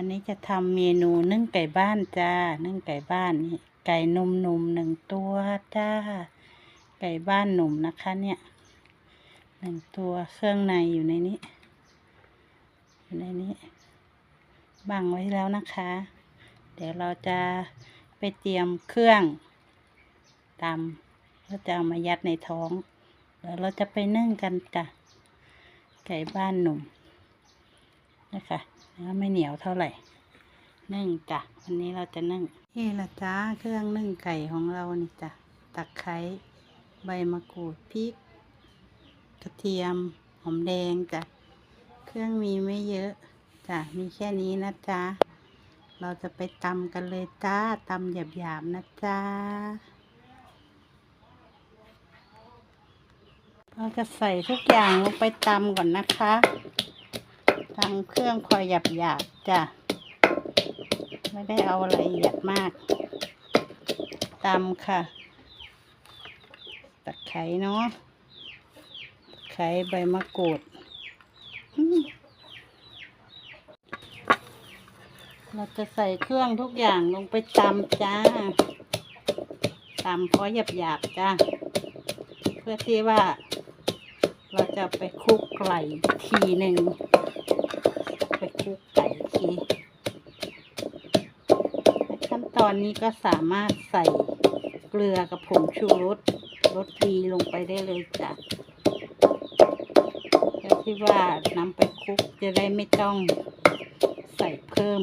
วันนี้จะทำเมนูนึ่งไก่บ้านจ้า นึ่งไก่บ้านนี่ ไก่นมนมๆหนึ่งตัวจ้า ไก่บ้านหนุ่มนะคะเนี่ยหนึ่งตัวเครื่องในอยู่ในนี้ อยู่ในนี้ บังไว้แล้วนะคะ เดี๋ยวเราจะไปเตรียมเครื่องตำแล้วจะเอามายัดในท้องเดี๋ยวเราจะไปนึ่งกันจ้ะ ไก่บ้านหนุ่ม นะคะแล้วไม่เหนียวเท่าไหร่นึ่งจ้ะวันนี้เราจะนึ่งนี่ละจ้าเครื่องนึ่งไก่ของเรานี่จ้ะตะไคร้ใบมะกรูดพริก กระเทียมหอมแดงจ้ะเครื่องมีไม่เยอะจ้ะมีแค่นี้นะจ๊ะเราจะไปตำกันเลยจ้าตำหยาบๆนะจ๊ะเราจะใส่ทุกอย่างลงไปตำก่อนนะคะ ตำเครื่องพอหยาบๆจ้ะ ไม่ได้เอาละเอียดมากตำค่ะ ตะไคร้เนาะตะไคร้ใบมะกรูดเราจะใส่เครื่องทุกอย่างลงไปตำจ้าตำพอหยาบๆจ้าเพื่อที่ว่าเราจะไปคลุกไก่ทีหนึ่ง ไปคลุกไก่ทีในขั้น ตอนนี้ก็สามารถใส่เกลือกับผงชูรสรสดีลงไปได้เลยจ้ะเพื่ที่ว่านำไปคลุกจะได้ไม่ต้องใส่เพิ่ม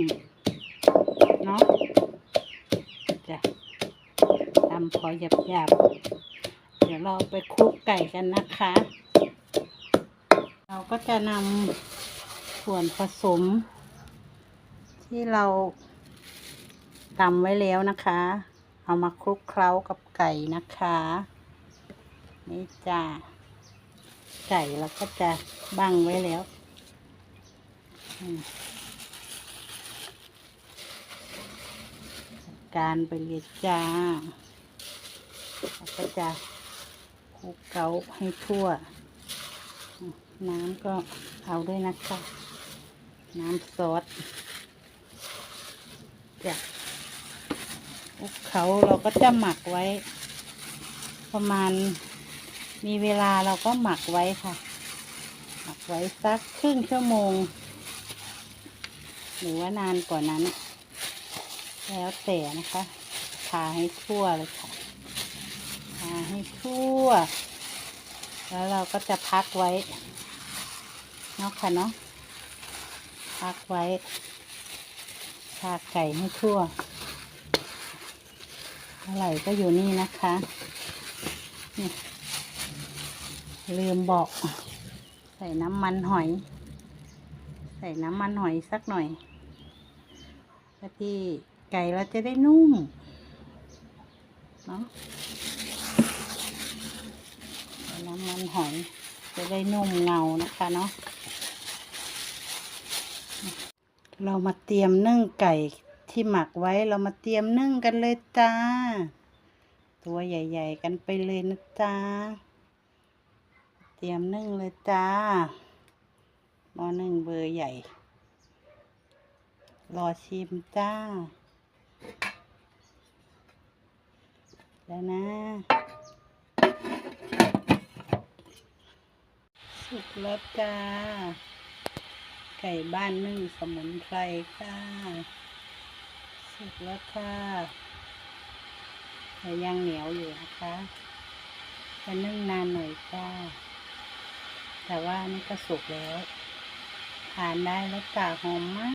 เนาะจ้ะตำพอหยาบๆ เดี๋ยวเราไปคลุกไก่กันนะคะ เราก็จะนำส่วนผสมที่เรา ตำไว้แล้วนะคะ เอามาคลุกเคล้ากับไก่นะคะ นี่จ้าไก่เราก็จะบังไว้แล้วการไปเลยจ้าเราก็จะคลุกเคล้าให้ทั่ว น้ำก็เอาด้วยนะคะ น้ำซอสจะ ลุกเขาเราก็จะหมักไว้ ประมาณมีเวลาเราก็หมักไว้ค่ะ หมักไว้สักครึ่งชั่วโมง หรือว่านานกว่านั้น แล้วแต่นะคะทาให้ทั่วเลยค่ะทาให้ทั่ว แล้วเราก็จะพักไว้เนาะค่ะเนาะพักไว้ทาไก่ให้ทั่ว อะไรก็อยู่นี่นะคะนี่ลืมบอก ใส่น้ำมันหอย ใส่น้ำมันหอยสักหน่อยเพื่อที่ไก่เราจะได้นุ่มเนาะน้ำมันหอยจะได้นุ่มเงานะคะเนาะเรามาเตรียมนึ่งไก่ ที่หมักไว้เรามาเตรียมนึ่งกันเลยจ้า ตัวใหญ่ ๆ กันไปเลยนะจ้า เตรียมนึ่งเลยจ้าหม้อนึ่งเบอร์ใหญ่ รอชิมจ้า แล้วนะสุกแล้วจ้า ไก่บ้านนึ่งสมุนไพรค่ะ สุกแล้วค่ะแต่ยังเหนียวอยู่นะคะจะนึ่งนานหน่อยค่ะ แต่ว่านี่ก็สุกแล้ว ทานได้แล้วจ้าหอมมาก